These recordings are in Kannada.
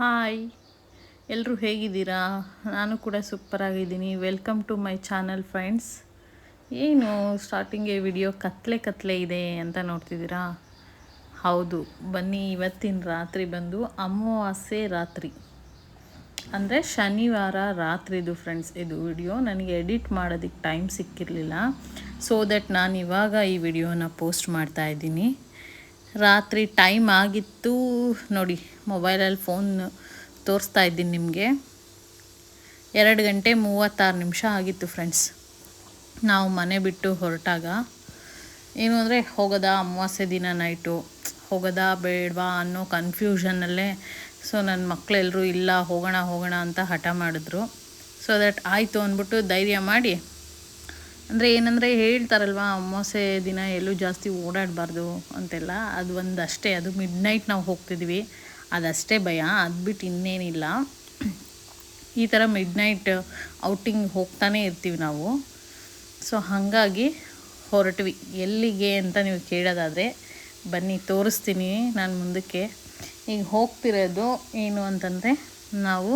ಹಾಯ್. ಎಲ್ಲರೂ ಹೇಗಿದ್ದೀರಾ? ನಾನು ಕೂಡ ಸೂಪರಾಗಿದ್ದೀನಿ welcome to my channel friends ಏನು ಸ್ಟಾರ್ಟಿಂಗೆ ವಿಡಿಯೋ ಕತ್ಲೆ ಕತ್ಲೆ ಇದೆ ಅಂತ ನೋಡ್ತಿದ್ದೀರಾ? ಹೌದು. ಬನ್ನಿ, ಇವತ್ತಿನ ರಾತ್ರಿ ಬಂದು ಅಮಾವಾಸ್ಯೆ ರಾತ್ರಿ. ಅಂದರೆ ಶನಿವಾರ ರಾತ್ರಿದು ಫ್ರೆಂಡ್ಸ್ ಇದು ವಿಡಿಯೋ ನನಗೆ ಎಡಿಟ್ ಮಾಡೋದಕ್ಕೆ ಟೈಮ್ ಸಿಕ್ಕಿರಲಿಲ್ಲ. ಸೊ ದಟ್ ನಾನು ಇವಾಗ ಈ ವಿಡಿಯೋನ ಪೋಸ್ಟ್ ಮಾಡ್ತಾ ಇದ್ದೀನಿ. ರಾತ್ರಿ ಟೈಮ್ ಆಗಿತ್ತು. ನೋಡಿ ಮೊಬೈಲಲ್ಲಿ ಫೋನ್ ತೋರಿಸ್ತಾ ಇದ್ದೀನಿ ನಿಮಗೆ. ಎರಡು ಗಂಟೆ ಮೂವತ್ತಾರು ನಿಮಿಷ ಆಗಿತ್ತು ಫ್ರೆಂಡ್ಸ್ ನಾವು ಮನೆ ಬಿಟ್ಟು ಹೊರಟಾಗ. ಏನು ಅಂದರೆ, ಹೋಗೋದಾ ಅಮಾವಾಸ್ಯೆ ದಿನ ನೈಟು ಹೋಗೋದಾ ಬೇಡವಾ ಅನ್ನೋ ಕನ್ಫ್ಯೂಷನಲ್ಲೇ ಸೊ ನನ್ನ ಮಕ್ಕಳೆಲ್ಲರೂ ಇಲ್ಲ, ಹೋಗೋಣ ಹೋಗೋಣ ಅಂತ ಹಠ ಮಾಡಿದ್ರು. ಸೊ ದಟ್ ಆಯಿತು ಅಂದ್ಬಿಟ್ಟು ಧೈರ್ಯ ಮಾಡಿ ಅಂದರೆ ಏನಂದರೆ ಹೇಳ್ತಾರಲ್ವ, ಅಮಾವಾಸ್ಯೆ ದಿನ ಎಲ್ಲೂ ಜಾಸ್ತಿ ಓಡಾಡಬಾರ್ದು ಅಂತೆಲ್ಲ. ಅದು ಒಂದು ಅಷ್ಟೇ ಅದು ಮಿಡ್ ನೈಟ್ ನಾವು ಹೋಗ್ತಿದ್ವಿ. ಅದಷ್ಟೇ ಭಯ ಅದು ಬಿಟ್ಟು ಇನ್ನೇನಿಲ್ಲ. ಈ ಥರ ಮಿಡ್ ನೈಟ್ ಔಟಿಂಗ್ ಹೋಗ್ತಾನೆ ಇರ್ತೀವಿ ನಾವು. ಸೊ ಹಾಗಾಗಿ ಹೊರಟ್ವಿ. ಎಲ್ಲಿಗೆ ಅಂತ ನೀವು ಕೇಳೋದಾದರೆ, ಬನ್ನಿ, ತೋರಿಸ್ತೀನಿ ನಾನು ಮುಂದಕ್ಕೆ. ಈಗ ಹೋಗ್ತಿರೋದು ಏನು ಅಂತಂದರೆ, ನಾವು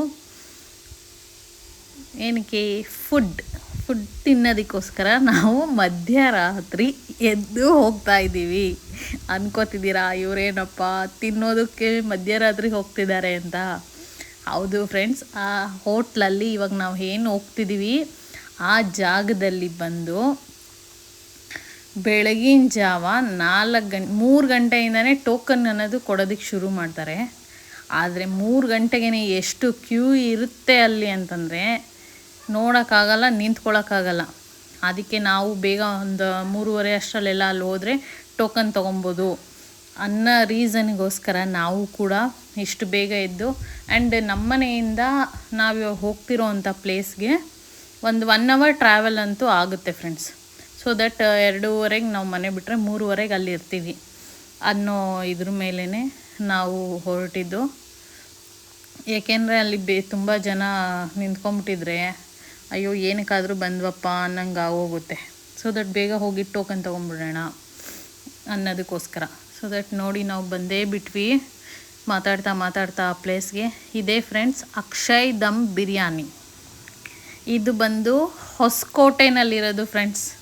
ಏನಕ್ಕೆ ಫುಡ್ ಫುಡ್ ತಿನ್ನೋದಕ್ಕೋಸ್ಕರ ನಾವು ಮಧ್ಯರಾತ್ರಿ ಎದ್ದು ಹೋಗ್ತಾ ಇದ್ದೀವಿ. ಅನ್ಕೋತಿದ್ದೀರಾ, ಇವರೇನಪ್ಪ ತಿನ್ನೋದಕ್ಕೆ ಮಧ್ಯರಾತ್ರಿ ಹೋಗ್ತಿದ್ದಾರೆ ಅಂತ. ಹೌದು ಫ್ರೆಂಡ್ಸ್ ಆ ಹೋಟ್ಲಲ್ಲಿ ಇವಾಗ ನಾವು ಏನು ಹೋಗ್ತಿದ್ದೀವಿ, ಆ ಜಾಗದಲ್ಲಿ ಬಂದು ಬೆಳಗಿನ ಜಾವ ನಾಲ್ಕು ಗಂಟೆ, ಮೂರು ಗಂಟೆಯಿಂದನೇ ಟೋಕನ್ ಅನ್ನೋದು ಕೊಡೋದಕ್ಕೆ ಶುರು ಮಾಡ್ತಾರೆ. ಆದರೆ ಮೂರು ಗಂಟೆಗೆ ಎಷ್ಟು ಕ್ಯೂ ಇರುತ್ತೆ ಅಲ್ಲಿ ಅಂತಂದರೆ ನೋಡೋಕ್ಕಾಗಲ್ಲ ನಿಂತ್ಕೊಳ್ಳೋಕ್ಕಾಗಲ್ಲ ಅದಕ್ಕೆ ನಾವು ಬೇಗ ಒಂದು ಮೂರುವರೆ ಅಷ್ಟರಲ್ಲೆಲ್ಲ ಅಲ್ಲಿ ಹೋದರೆ ಟೋಕನ್ ತೊಗೊಬೋದು ಅನ್ನೋ ರೀಸನ್ಗೋಸ್ಕರ ನಾವು ಕೂಡ ಇಷ್ಟು ಬೇಗ ಎದ್ದು ಆ್ಯಂಡ್ ನಮ್ಮನೆಯಿಂದ ನಾವು ಹೋಗ್ತಿರೋ ಅಂಥ ಪ್ಲೇಸ್ಗೆ ಒಂದು ಒನ್ ಅವರ್ ಟ್ರಾವೆಲ್ ಅಂತೂ ಆಗುತ್ತೆ ಫ್ರೆಂಡ್ಸ್ ಸೊ ದಟ್ ಎರಡೂವರೆಗೆ ನಾವು ಮನೆ ಬಿಟ್ಟರೆ ಮೂರುವರೆಗೆ ಅಲ್ಲಿ ಇರ್ತೀವಿ ಅನ್ನೋ ಇದ್ರ ಮೇಲೇ ನಾವು ಹೊರಟಿದ್ದು. ಏಕೆಂದರೆ ಅಲ್ಲಿ ಬೇ ತುಂಬ ಜನ ನಿಂತ್ಕೊಂಬಿಟ್ಟಿದ್ರೆ, ಅಯ್ಯೋ, ಏನಕ್ಕಾದರೂ ಬಂದ್ವಪ್ಪ ಅನ್ನಂಗೆ ಆಗೋಗುತ್ತೆ. ಸೊ ದಟ್ ಬೇಗ ಹೋಗಿ ಟೋಕನ್ ತೊಗೊಂಬಿಡೋಣ ಅನ್ನೋದಕ್ಕೋಸ್ಕರ. ಸೊ ದಟ್ ನೋಡಿ ನಾವು ಬಂದೇ ಬಿಟ್ವಿ. ಮಾತಾಡ್ತಾ ಮಾತಾಡ್ತಾ ಆ ಪ್ಲೇಸ್ಗೆ ಇದೇ ಫ್ರೆಂಡ್ಸ್ ಅಕ್ಷಯ್ ದಮ್ ಬಿರಿಯಾನಿ. ಇದು ಬಂದು ಹೊಸಕೋಟೆನಲ್ಲಿರೋದು ಫ್ರೆಂಡ್ಸ್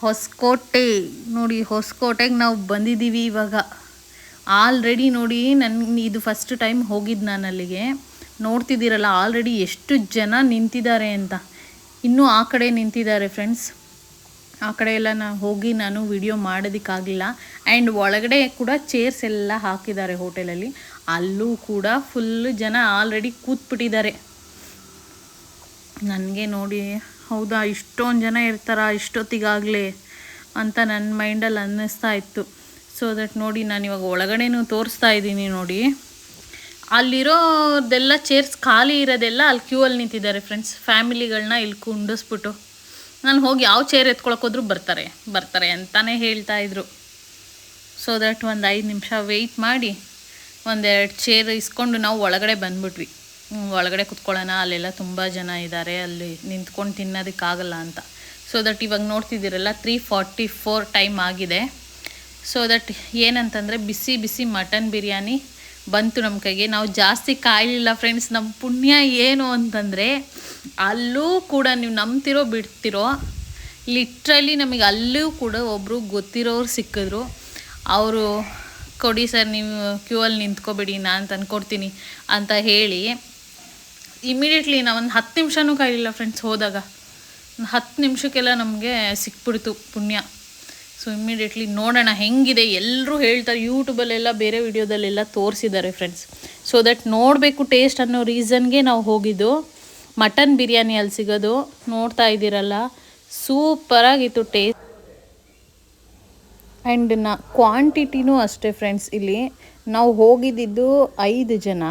ಹೊಸಕೋಟೆ. ನೋಡಿ, ಹೊಸಕೋಟೆಗೆ ನಾವು ಬಂದಿದ್ದೀವಿ ಇವಾಗ. ಆಲ್ರೆಡಿ ನೋಡಿ ನನ್ನ ಇದು ಫಸ್ಟ್ ಟೈಮ್ ಹೋಗಿದ್ದು ನಾನು ಅಲ್ಲಿಗೆ ನೋಡ್ತಿದ್ದೀರಲ್ಲ, ಆಲ್ರೆಡಿ ಎಷ್ಟು ಜನ ನಿಂತಿದ್ದಾರೆ ಅಂತ. ಇನ್ನೂ ಆ ಕಡೆ ನಿಂತಿದ್ದಾರೆ ಫ್ರೆಂಡ್ಸ್ ಆ ಕಡೆ ಎಲ್ಲ ನಾನು ಹೋಗಿ ನಾನು ವಿಡಿಯೋ ಮಾಡೋದಕ್ಕಾಗಲಿಲ್ಲ ಆ್ಯಂಡ್ ಒಳಗಡೆ ಕೂಡ ಚೇರ್ಸ್ ಎಲ್ಲ ಹಾಕಿದ್ದಾರೆ ಹೋಟೆಲಲ್ಲಿ ಅಲ್ಲೂ. ಕೂಡ ಫುಲ್ಲು ಜನ ಆಲ್ರೆಡಿ ಕೂತ್ಬಿಟ್ಟಿದ್ದಾರೆ. ನನಗೆ ನೋಡಿ, ಹೌದಾ, ಇಷ್ಟೊಂದು ಜನ ಇರ್ತಾರ, ಇಷ್ಟೊತ್ತಿಗಾಗಲೇ ಅಂತ ನನ್ನ ಮೈಂಡಲ್ಲಿ ಅನ್ನಿಸ್ತಾ ಇತ್ತು. ಸೊ ದಟ್ ನೋಡಿ ನಾನು ಇವಾಗ ಒಳಗಡೆನೂ ತೋರಿಸ್ತಾ ಇದ್ದೀನಿ ನೋಡಿ. ಅಲ್ಲಿರೋದೆಲ್ಲ ಚೇರ್ಸ್ ಖಾಲಿ ಇರೋದೆಲ್ಲ ಅಲ್ಲಿ ಕ್ಯೂ ಅಲ್ಲಿ ನಿಂತಿದ್ದಾರೆ ಫ್ರೆಂಡ್ಸ್ ಫ್ಯಾಮಿಲಿಗಳನ್ನ ಇಲ್ಲಿ ಕುಂಡಿಸ್ಬಿಟ್ಟು. ನಾನು ಹೋಗಿ ಯಾವ ಚೇರ್ ಎತ್ಕೊಳಕ್ಕೆ ಹೋದ್ರೂ ಬರ್ತಾರೆ ಬರ್ತಾರೆ ಅಂತಲೇ ಹೇಳ್ತಾ ಇದ್ರು. ಸೊ ದಟ್ ಒಂದು ಐದು ನಿಮಿಷ ವೆಯ್ಟ್ ಮಾಡಿ, ಒಂದೆರಡು ಚೇರ್ ಇಸ್ಕೊಂಡು ನಾವು ಒಳಗಡೆ ಬಂದ್ಬಿಟ್ವಿ. ಒಳಗಡೆ ಕುತ್ಕೊಳ್ಳೋಣ, ಅಲ್ಲೆಲ್ಲ ತುಂಬ ಜನ ಇದ್ದಾರೆ ಅಲ್ಲಿ ನಿಂತ್ಕೊಂಡು ತಿನ್ನೋದಕ್ಕಾಗಲ್ಲ ಅಂತ. ಸೊ ದಟ್ ಇವಾಗ ನೋಡ್ತಿದ್ದೀರಲ್ಲ ತ್ರೀ ಫಾರ್ಟಿ ಫೋರ್ ಟೈಮ್ ಆಗಿದೆ. ಸೊ ದಟ್ ಏನಂತಂದರೆ ಬಿಸಿ ಬಿಸಿ ಮಟನ್ ಬಿರಿಯಾನಿ ಬಂತು ನಮ್ಮ ಕೈಗೆ. ನಾವು ಜಾಸ್ತಿ ಕಾಯಲಿಲ್ಲ ಫ್ರೆಂಡ್ಸ್ ನಮ್ಮ ಪುಣ್ಯ ಏನು ಅಂತಂದರೆ ಅಲ್ಲೂ ಕೂಡ ನೀವು ನಂಬ್ತಿರೋ ಬಿಡ್ತಿರೋ ಲಿಟ್ರಲಿ ನಮಗೆ ಅಲ್ಲೂ ಕೂಡ ಒಬ್ಬರು ಗೊತ್ತಿರೋರು ಸಿಕ್ಕಿದ್ರು. ಅವರು ಕೊಡಿ ಸರ್, ನೀವು ಕ್ಯೂ ಅಲ್ಲಿ ನಿಂತ್ಕೊಬೇಡಿ, ನಾನು ತಂದ್ಕೊಡ್ತೀನಿ ಅಂತ ಹೇಳಿ ಇಮಿಡಿಯೇಟ್ಲಿ ನಾವು ಒಂದು ಹತ್ತು ನಿಮಿಷನೂ ಕಾಯಲಿಲ್ಲ ಫ್ರೆಂಡ್ಸ್ ಹೋದಾಗ. ಹತ್ತು ನಿಮಿಷಕ್ಕೆಲ್ಲ ನಮಗೆ ಸಿಕ್ಬಿಡ್ತು ಪುಣ್ಯ. ಸೊ ಇಮ್ಮಿಡಿಯೇಟ್ಲಿ ನೋಡೋಣ, ಹೆಂಗಿದೆ? ಎಲ್ಲರೂ ಹೇಳ್ತಾರೆ ಯೂಟ್ಯೂಬಲ್ಲೆಲ್ಲ ಬೇರೆ ವಿಡಿಯೋದಲ್ಲೆಲ್ಲ ತೋರಿಸಿದ್ದಾರೆ ಫ್ರೆಂಡ್ಸ್ ಸೊ ದಟ್ ನೋಡಬೇಕು ಟೇಸ್ಟ್ ಅನ್ನೋ ರೀಸನ್ಗೆ ನಾವು ಹೋಗಿದ್ದು. ಮಟನ್ ಬಿರಿಯಾನಿ ಅಲ್ಲಿ ಸಿಗೋದು. ನೋಡ್ತಾ ಇದ್ದೀರಲ್ಲ ಸೂಪರಾಗಿತ್ತು ಟೇಸ್ಟ್ ಆ್ಯಂಡ್ ನಾ ಕ್ವಾಂಟಿಟಿನೂ ಅಷ್ಟೇ ಫ್ರೆಂಡ್ಸ್ ಇಲ್ಲಿ. ನಾವು ಹೋಗಿದ್ದಿದ್ದು ಐದು ಜನ.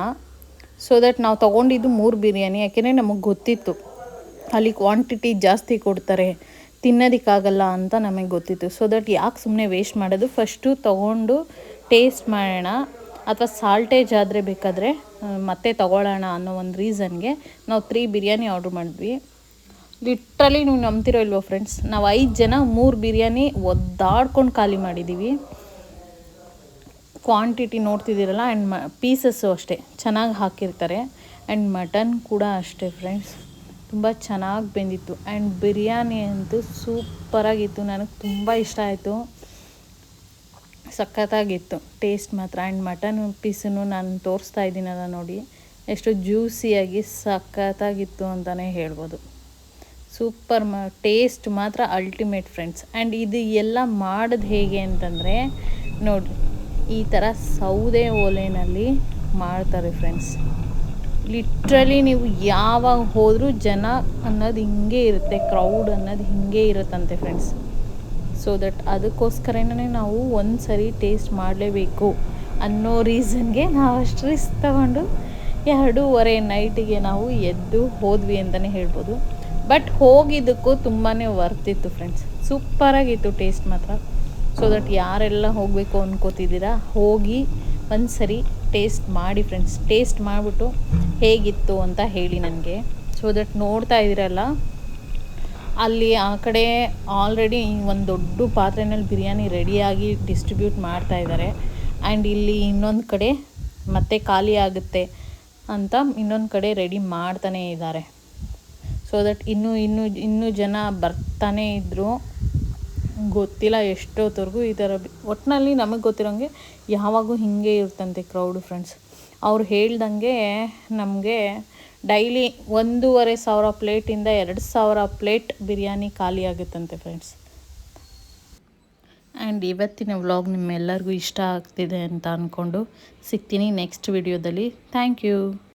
ಸೊ ದಟ್ ನಾವು ತೊಗೊಂಡಿದ್ದು ಮೂರು ಬಿರಿಯಾನಿ. ಯಾಕೆಂದರೆ ನಮಗೆ ಗೊತ್ತಿತ್ತು, ಅಲ್ಲಿ ಕ್ವಾಂಟಿಟಿ ಜಾಸ್ತಿ ಕೊಡ್ತಾರೆ. ತಿನ್ನೋದಕ್ಕಾಗಲ್ಲ ಅಂತ ನಮಗೆ ಗೊತ್ತಿತ್ತು. ಸೊ ದಟ್ ಯಾಕೆ ಸುಮ್ಮನೆ ವೇಸ್ಟ್ ಮಾಡೋದು? ಫಸ್ಟು ತೊಗೊಂಡು ಟೇಸ್ಟ್ ಮಾಡೋಣ. ಅಥವಾ ಸಾಲ್ಟೇಜ್ ಆದರೆ ಬೇಕಾದರೆ ಮತ್ತೆ ತೊಗೊಳ್ಳೋಣ ಅನ್ನೋ ಒಂದು ರೀಸನ್ಗೆ ನಾವು ತ್ರೀ ಬಿರಿಯಾನಿ ಆರ್ಡ್ರ್ ಮಾಡಿದ್ವಿ. ಲಿಟ್ರಲಿ ನೀವು ನಂಬ್ತಿರೋ ಇಲ್ವೋ ಫ್ರೆಂಡ್ಸ್ ನಾವು ಐದು ಜನ ಮೂರು ಬಿರಿಯಾನಿ ಒದ್ದಾಡ್ಕೊಂಡು ಖಾಲಿ ಮಾಡಿದ್ದೀವಿ ಕ್ವಾಂಟಿಟಿ ನೋಡ್ತಿದ್ದೀರಲ್ಲ ಆ್ಯಂಡ್ ಮ ಪೀಸಸ್ಸು ಅಷ್ಟೇ. ಚೆನ್ನಾಗಿ ಹಾಕಿರ್ತಾರೆ. ಆ್ಯಂಡ್ ಮಟನ್ ಕೂಡ ಅಷ್ಟೇ ಫ್ರೆಂಡ್ಸ್ ತುಂಬ ಚೆನ್ನಾಗಿ ಬೆಂದಿತ್ತು. ಆ್ಯಂಡ್ ಬಿರಿಯಾನಿ ಅಂತೂ ಸೂಪರಾಗಿತ್ತು. ನನಗೆ ತುಂಬ ಇಷ್ಟ ಆಯಿತು. ಸಖತ್ತಾಗಿತ್ತು. ಟೇಸ್ಟ್ ಮಾತ್ರ. ಆ್ಯಂಡ್ ಮಟನ್ ಪೀಸನ್ನು ನಾನು ತೋರಿಸ್ತಾ ಇದ್ದೀನಲ್ಲ ನೋಡಿ. ಎಷ್ಟು ಜ್ಯೂಸಿಯಾಗಿ ಸಖತ್ತಾಗಿತ್ತು ಅಂತಲೇ ಹೇಳ್ಬೋದು. ಸೂಪರ್ ಮ ಟೇಸ್ಟ್ ಮಾತ್ರ ಅಲ್ಟಿಮೇಟ್ ಫ್ರೆಂಡ್ಸ್ ಆ್ಯಂಡ್ ಇದು ಎಲ್ಲ ಮಾಡೋದು ಹೇಗೆ ಅಂತಂದರೆ, ನೋಡಿ, ಈ ಥರ ಸೌದೆ ಓಲೆಯಲ್ಲಿ ಮಾಡ್ತಾರೆ ಫ್ರೆಂಡ್ಸ್ ಲಿಟ್ರಲಿ ನೀವು ಯಾವಾಗ ಹೋದರೂ ಜನ ಅನ್ನೋದು ಹಿಂಗೆ ಇರುತ್ತೆ ಕ್ರೌಡ್ ಅನ್ನೋದು ಹಿಂಗೆ ಇರುತ್ತಂತೆ ಫ್ರೆಂಡ್ಸ್ ಸೊ ದಟ್ ಅದಕ್ಕೋಸ್ಕರನೇ ನಾವು ಒಂದು ಸರಿ ಟೇಸ್ಟ್ ಮಾಡಲೇಬೇಕು ಅನ್ನೋ ರೀಸನ್ಗೆ ನಾವು ಅಷ್ಟು ರಿಸ್ಕ್ ತಗೊಂಡು ಎರಡೂವರೆ ನೈಟಿಗೆ ನಾವು ಎದ್ದು ಹೋದ್ವಿ ಅಂತಲೇ ಹೇಳ್ಬೋದು. ಬಟ್ ಹೋಗಿದ್ದಕ್ಕೂ ತುಂಬಾ ವರ್ತಿತ್ತು ಫ್ರೆಂಡ್ಸ್ ಸೂಪರಾಗಿತ್ತು ಟೇಸ್ಟ್ ಮಾತ್ರ. ಸೊ ದಟ್ ಯಾರೆಲ್ಲ ಹೋಗಬೇಕು ಅಂದ್ಕೋತಿದ್ದೀರಾ ಹೋಗಿ ಒಂದು ಸರಿ ಟೇಸ್ಟ್ ಮಾಡಿ ಫ್ರೆಂಡ್ಸ್ ಟೇಸ್ಟ್ ಮಾಡಿಬಿಟ್ಟು ಹೇಗಿತ್ತು ಅಂತ ಹೇಳಿ ನನಗೆ. ಸೊ ದಟ್ ನೋಡ್ತಾ ಇದ್ದೀರಲ್ಲ, ಅಲ್ಲಿ ಆ ಕಡೆ ಆಲ್ರೆಡಿ ಒಂದು ದೊಡ್ಡ ಪಾತ್ರೆನಲ್ಲಿ ಬಿರಿಯಾನಿ ರೆಡಿಯಾಗಿ ಡಿಸ್ಟ್ರಿಬ್ಯೂಟ್ ಮಾಡ್ತಾ ಇದ್ದಾರೆ. ಆ್ಯಂಡ್ ಇಲ್ಲಿ ಇನ್ನೊಂದು ಕಡೆ ಮತ್ತೆ ಖಾಲಿ ಆಗುತ್ತೆ ಅಂತ ಇನ್ನೊಂದು ಕಡೆ ರೆಡಿ ಮಾಡ್ತಾನೇ ಇದ್ದಾರೆ. ಸೊ ದಟ್ ಇನ್ನೂ ಇನ್ನೂ ಇನ್ನೂ ಜನ ಬರ್ತಾನೇ ಇದ್ದರು ಗೊತ್ತಿಲ್ಲ ಎಷ್ಟೊತ್ತವರೆಗೂ ಈ ಥರ ಒಟ್ಟಿನಲ್ಲಿ ನಮಗೆ ಗೊತ್ತಿರೋಂಗೆ ಯಾವಾಗೂ ಹೀಗೆ ಇರ್ತಂತೆ ಕ್ರೌಡ್ ಫ್ರೆಂಡ್ಸ್ ಅವ್ರು ಹೇಳ್ದಂಗೆ ನಮಗೆ ಡೈಲಿ ಒಂದೂವರೆ ಸಾವಿರ ಪ್ಲೇಟಿಂದ ಎರಡು ಸಾವಿರ ಪ್ಲೇಟ್ ಬಿರಿಯಾನಿ ಖಾಲಿ ಆಗುತ್ತಂತೆ ಫ್ರೆಂಡ್ಸ್ ಆ್ಯಂಡ್ ಇವತ್ತಿನ ವ್ಲಾಗ್ ನಿಮ್ಮೆಲ್ಲರಿಗೂ ಇಷ್ಟ ಆಗ್ತಿದೆ ಅಂತ ಅಂದ್ಕೊಂಡು ಸಿಗ್ತೀನಿ ನೆಕ್ಸ್ಟ್ ವಿಡಿಯೋದಲ್ಲಿ ಥ್ಯಾಂಕ್ ಯು